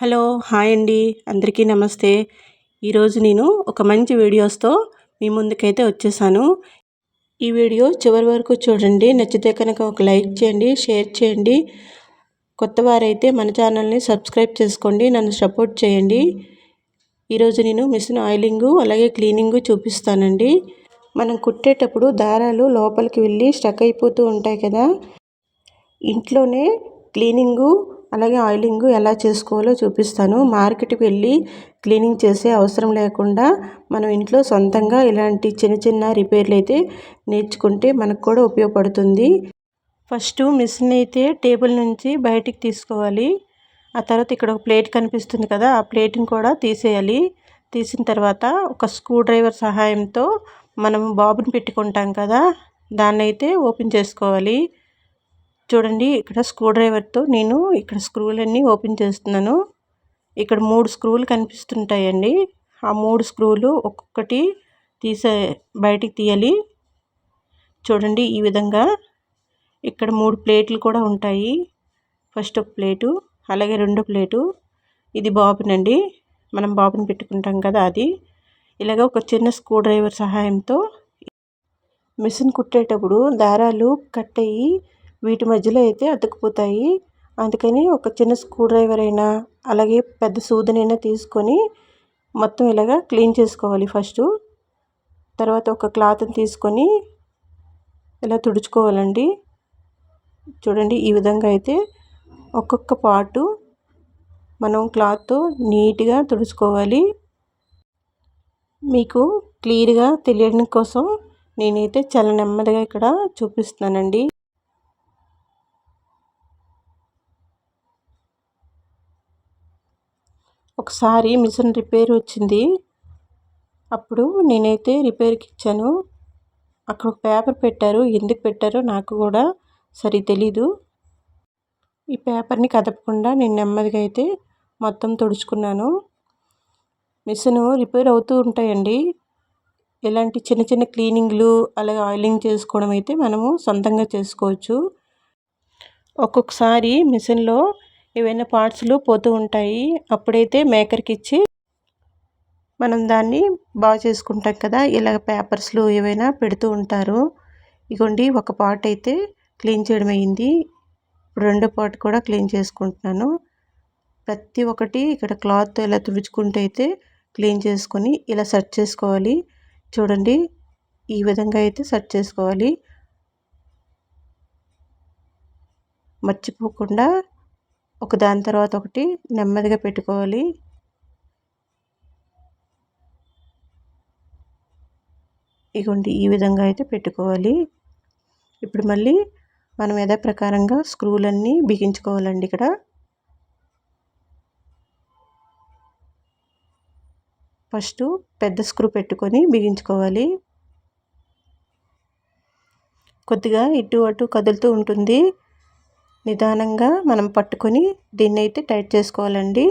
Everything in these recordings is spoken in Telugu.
హలో హాయ్ అండి. అందరికీ నమస్తే. ఈరోజు నేను ఒక మంచి వీడియోస్తో మీ ముందుకైతే వచ్చేసాను. ఈ వీడియో చివరి వరకు చూడండి. నచ్చితే కనుక ఒక లైక్ చేయండి షేర్ చేయండి. కొత్త వారైతే మన ఛానల్ని సబ్స్క్రైబ్ చేసుకోండి నన్ను సపోర్ట్ చేయండి. ఈరోజు నేను మిషన్ ఆయిలింగు అలాగే క్లీనింగు చూపిస్తానండి. మనం కుట్టేటప్పుడు దారాలు లోపలికి వెళ్ళి స్టక్ అయిపోతూ ఉంటాయి కదా. ఇంట్లోనే క్లీనింగు అలాగే ఆయిలింగ్ ఎలా చేసుకోవాలో చూపిస్తాను. మార్కెట్కి వెళ్ళి క్లీనింగ్ చేసే అవసరం లేకుండా మనం ఇంట్లో సొంతంగా ఇలాంటి చిన్న చిన్న రిపేర్లు అయితే నేర్చుకుంటే మనకు కూడా ఉపయోగపడుతుంది. ఫస్ట్ మిషన్ అయితే టేబుల్ నుంచి బయటికి తీసుకోవాలి. ఆ తర్వాత ఇక్కడ ఒక ప్లేట్ కనిపిస్తుంది కదా ఆ ప్లేట్ని కూడా తీసేయాలి. తీసిన తర్వాత ఒక స్క్రూ డ్రైవర్ సహాయంతో మనం బాబుని పెట్టుకుంటాం కదా దాన్ని అయితే ఓపెన్ చేసుకోవాలి. చూడండి ఇక్కడ స్క్రూ డ్రైవర్తో నేను ఇక్కడ స్క్రూలన్నీ ఓపెన్ చేస్తున్నాను. ఇక్కడ మూడు స్క్రూలు కనిపిస్తుంటాయండి. ఆ మూడు స్క్రూలు ఒక్కొక్కటి తీసే బయటికి తీయాలి. చూడండి ఈ విధంగా ఇక్కడ మూడు ప్లేట్లు కూడా ఉంటాయి. ఫస్ట్ ఒక ప్లేటు అలాగే రెండో ప్లేటు. ఇది బాబునండి మనం బాబుని పెట్టుకుంటాం కదా అది. ఇలాగ ఒక చిన్న స్క్రూ డ్రైవర్ సహాయంతో మిషన్ కుట్టేటప్పుడు దారాలు కట్ అయ్యి వీటి మధ్యలో అయితే అతుక్కుపోతాయి. అందుకని ఒక చిన్న స్క్రూ డ్రైవర్ అయినా అలాగే పెద్ద సూదినైనా తీసుకొని మొత్తం ఇలాగా క్లీన్ చేసుకోవాలి ఫస్ట్. తర్వాత ఒక క్లాత్ని తీసుకొని ఇలా తుడుచుకోవాలండి. చూడండి ఈ విధంగా అయితే ఒక్కొక్క పార్టు మనం క్లాత్తో నీట్గా తుడుచుకోవాలి. మీకు క్లియర్గా తెలియడం కోసం నేనైతే చాలా నెమ్మదిగా ఇక్కడ చూపిస్తున్నానండి. ఒకసారి మిషన్ రిపేర్ వచ్చింది. అప్పుడు నేనైతే రిపేర్కి ఇచ్చాను. అక్కడ ఒక పేపర్ పెట్టారు. ఎందుకు పెట్టారో నాకు కూడా సరి తెలీదు. ఈ పేపర్ని కదపకుండా నేను నెమ్మదిగా అయితే మొత్తం తుడుచుకున్నాను. మిషన్ రిపేర్ అవుతూ ఉంటాయండి. ఇలాంటి చిన్న చిన్న క్లీనింగ్లు అలాగే ఆయిలింగ్ చేసుకోవడం అయితే మనము సొంతంగా చేసుకోవచ్చు. ఒక్కొక్కసారి మిషన్లో ఏవైనా పార్ట్స్లు పోతూ ఉంటాయి అప్పుడైతే మేకర్కి ఇచ్చి మనం దాన్ని బాగు చేసుకుంటాం కదా ఇలాగ పేపర్స్లు ఏవైనా పెడుతూ ఉంటారు. ఇగోండి ఒక పార్ట్ అయితే క్లీన్ చేయడం అయింది. ఇప్పుడు రెండో పార్ట్ కూడా క్లీన్ చేసుకుంటున్నాను. ప్రతి ఒక్కటి ఇక్కడ క్లాత్ ఇలా తుడుచుకుంటే అయితే క్లీన్ చేసుకొని ఇలా సెట్ చేసుకోవాలి. చూడండి ఈ విధంగా అయితే సెట్ చేసుకోవాలి. మర్చిపోకుండా ఒక దాని తర్వాత ఒకటి నెమ్మదిగా పెట్టుకోవాలి. ఇగోండి ఈ విధంగా అయితే పెట్టుకోవాలి. ఇప్పుడు మళ్ళీ మనం యథా ప్రకారంగా స్క్రూలన్నీ బిగించుకోవాలండి ఇక్కడ. ఫస్ట్ పెద్ద స్క్రూ పెట్టుకొని బిగించుకోవాలి. కొద్దిగా ఇటు అటు కదులుతూ ఉంటుంది. నిదానంగా మనం పట్టుకొని దీన్ని అయితే టైట్ చేసుకోవాలండి.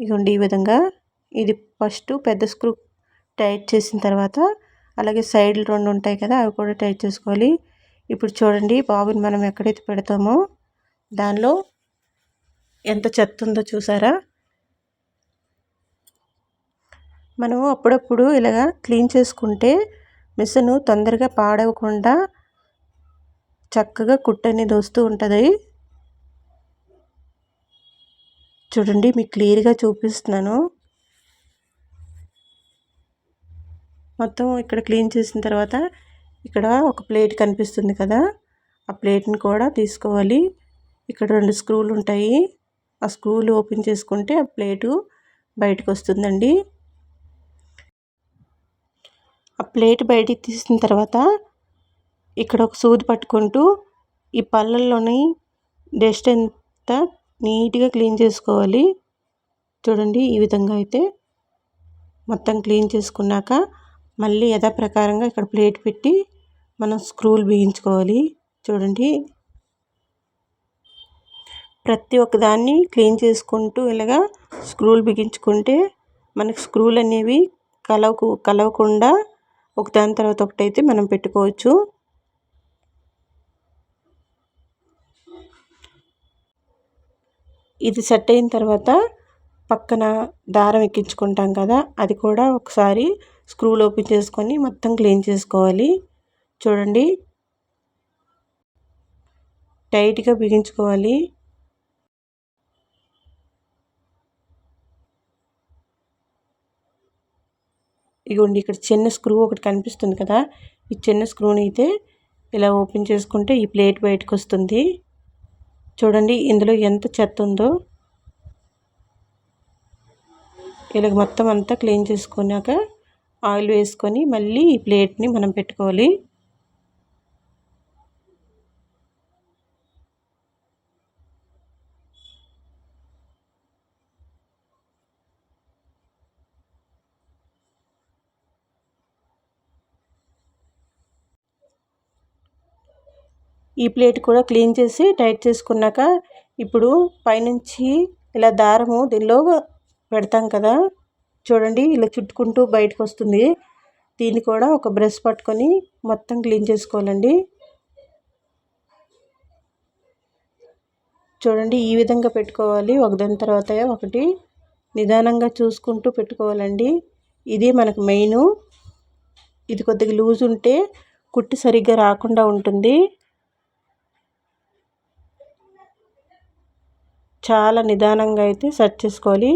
ఇదిగోండి ఈ విధంగా. ఇది ఫస్ట్ పెద్ద స్క్రూ టైట్ చేసిన తర్వాత అలాగే సైడ్లు రెండు ఉంటాయి కదా అవి కూడా టైట్ చేసుకోవాలి. ఇప్పుడు చూడండి బాబుని మనం ఎక్కడైతే పెడతామో దానిలో ఎంత చెత్త ఉందో చూసారా? మనం అప్పుడప్పుడు ఇలాగా క్లీన్ చేసుకుంటే మిషన్ తొందరగా పాడవకుండా చక్కగా కుట్టని అనేది వస్తూ ఉంటుంది. చూడండి మీకు క్లియర్గా చూపిస్తున్నాను. మొత్తం ఇక్కడ క్లీన్ చేసిన తర్వాత ఇక్కడ ఒక ప్లేట్ కనిపిస్తుంది కదా ఆ ప్లేట్ని కూడా తీసుకోవాలి. ఇక్కడ రెండు స్క్రూలు ఉంటాయి. ఆ స్క్రూలు ఓపెన్ చేసుకుంటే ఆ ప్లేటు బయటకు వస్తుందండి. ఆ ప్లేట్ బయటికి తీసిన తర్వాత ఇక్కడ ఒక సూది పట్టుకుంటూ ఈ పళ్ళల్లోని డస్ట్ అంతా నీట్గా క్లీన్ చేసుకోవాలి. చూడండి ఈ విధంగా అయితే మొత్తం క్లీన్ చేసుకున్నాక మళ్ళీ యథాప్రకారంగా ఇక్కడ ప్లేట్ పెట్టి మనం స్క్రూలు బిగించుకోవాలి చూడండి. ప్రతి ఒక్కదాన్ని క్లీన్ చేసుకుంటూ ఇలాగా స్క్రూలు బిగించుకుంటే మనకు స్క్రూలు అనేవి కలవకు కలవకుండా ఒకదాని తర్వాత ఒకటైతే మనం పెట్టుకోవచ్చు. ఇది సెట్ అయిన తర్వాత పక్కన దారం ఎక్కించుకుంటాం కదా అది కూడా ఒకసారి స్క్రూలు ఓపెన్ చేసుకొని మొత్తం క్లీన్ చేసుకోవాలి. చూడండి. టైట్గా బిగించుకోవాలి. ఇగోండి ఇక్కడ చిన్న స్క్రూ ఒకటి కనిపిస్తుంది కదా ఈ చిన్న స్క్రూని అయితే ఇలా ఓపెన్ చేసుకుంటే ఈ ప్లేట్ బయటకు వస్తుంది. చూడండి ఇందులో ఎంత చెత్త ఉందో. ఇలాగ మొత్తం అంతా క్లీన్ చేసుకున్నాక ఆయిల్ వేసుకొని మళ్ళీ ఈ ప్లేట్ని మనం పెట్టుకోవాలి. ఈ ప్లేట్ కూడా క్లీన్ చేసి టైట్ చేసుకున్నాక ఇప్పుడు పైనుంచి ఇలా దారము దీనిలో పెడతాం కదా. చూడండి ఇలా చుట్టుకుంటూ బయటకు వస్తుంది. దీన్ని కూడా ఒక బ్రష్ పట్టుకొని మొత్తం క్లీన్ చేసుకోవాలండి. చూడండి ఈ విధంగా పెట్టుకోవాలి. ఒకదాని తర్వాత ఒకటి నిదానంగా చూసుకుంటూ పెట్టుకోవాలండి. ఇది మనకు మెయిన్. ఇది కొద్దిగా లూజ్ ఉంటే కుట్టి సరిగ్గా రాకుండా ఉంటుంది. చాలా నిదానంగా అయితే సెట్ చేసుకోవాలి.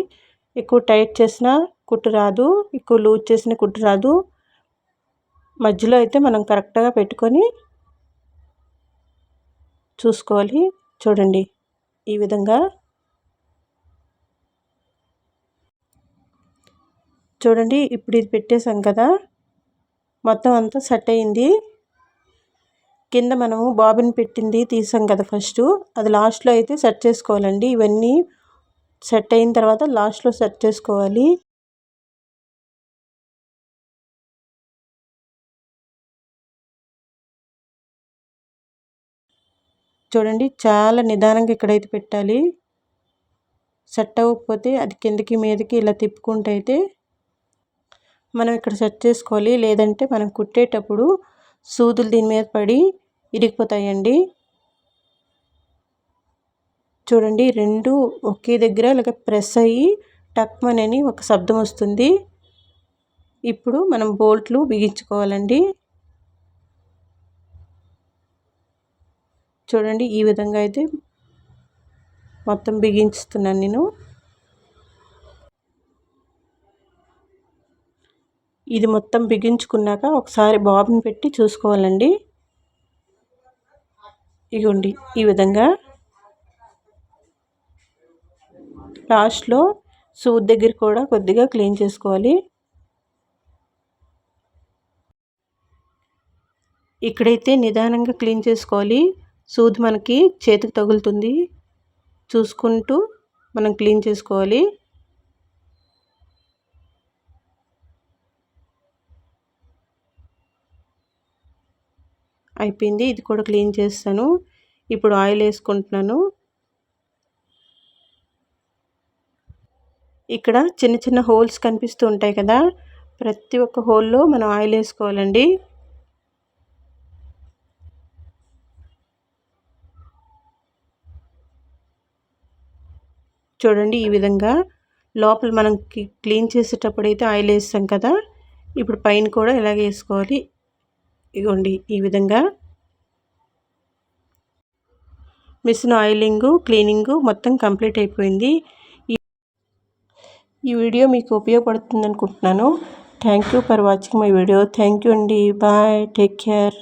ఎక్కువ టైట్ చేసిన కుట్టు రాదు. ఎక్కువ లూజ్ చేసిన కుట్టు రాదు. మధ్యలో అయితే మనం కరెక్ట్గా పెట్టుకొని చూసుకోవాలి. చూడండి ఈ విధంగా. చూడండి ఇప్పుడు ఇది పెట్టేసాం కదా. మొత్తం అంతా సెట్ అయింది. కింద మనము బాబిన్ పెట్టింది తీసాం కదా ఫస్ట్ అది లాస్ట్లో అయితే సెట్ చేసుకోవాలండి. ఇవన్నీ సెట్ అయిన తర్వాత లాస్ట్లో సెట్ చేసుకోవాలి. చూడండి చాలా నిదానంగా ఇక్కడైతే పెట్టాలి. సెట్ అవ్వకపోతే అది కిందకి మీదకి ఇలా తిప్పుకుంటే అయితే మనం ఇక్కడ సెట్ చేసుకోవాలి. లేదంటే మనం కుట్టేటప్పుడు సూదులు దీని మీద పడి ఇరిగిపోతాయండి. చూడండి రెండు ఒకే దగ్గర ఇలాగ ప్రెస్ అయ్యి టక్మనని ఒక శబ్దం వస్తుంది. ఇప్పుడు మనం బోల్ట్లు బిగించుకోవాలండి. చూడండి ఈ విధంగా అయితే మొత్తం బిగించుతున్నాను నేను. ఇది మొత్తం బిగించుకున్నాక ఒకసారి బాబుని పెట్టి చూసుకోవాలండి. ఇగోండి ఈ విధంగా లాస్ట్లో సూద్ దగ్గర కూడా కొద్దిగా క్లీన్ చేసుకోవాలి. ఇక్కడైతే నిదానంగా క్లీన్ చేసుకోవాలి. సూద్ మనకి చేతికి తగులుతుంది. చూసుకుంటూ మనం క్లీన్ చేసుకోవాలి. అయిపోయింది. ఇది కూడా క్లీన్ చేస్తాను. ఇప్పుడు ఆయిల్ వేసుకుంటున్నాను. ఇక్కడ చిన్న చిన్న హోల్స్ కనిపిస్తూ ఉంటాయి కదా ప్రతి ఒక్క హోల్లో మనం ఆయిల్ వేసుకోవాలండి. చూడండి ఈ విధంగా లోపల మనం క్లీన్ చేసేటప్పుడు అయితే ఆయిల్ వేస్తాం కదా ఇప్పుడు పైన కూడా ఇలాగే వేసుకోవాలి. ఇగోండి ఈ విధంగా మిషన్ ఆయిలింగు క్లీనింగు మొత్తం కంప్లీట్ అయిపోయింది. ఈ వీడియో మీకు ఉపయోగపడుతుంది అనుకుంటున్నాను thank you for watching my video. Thank you అండి. బాయ్. Take care.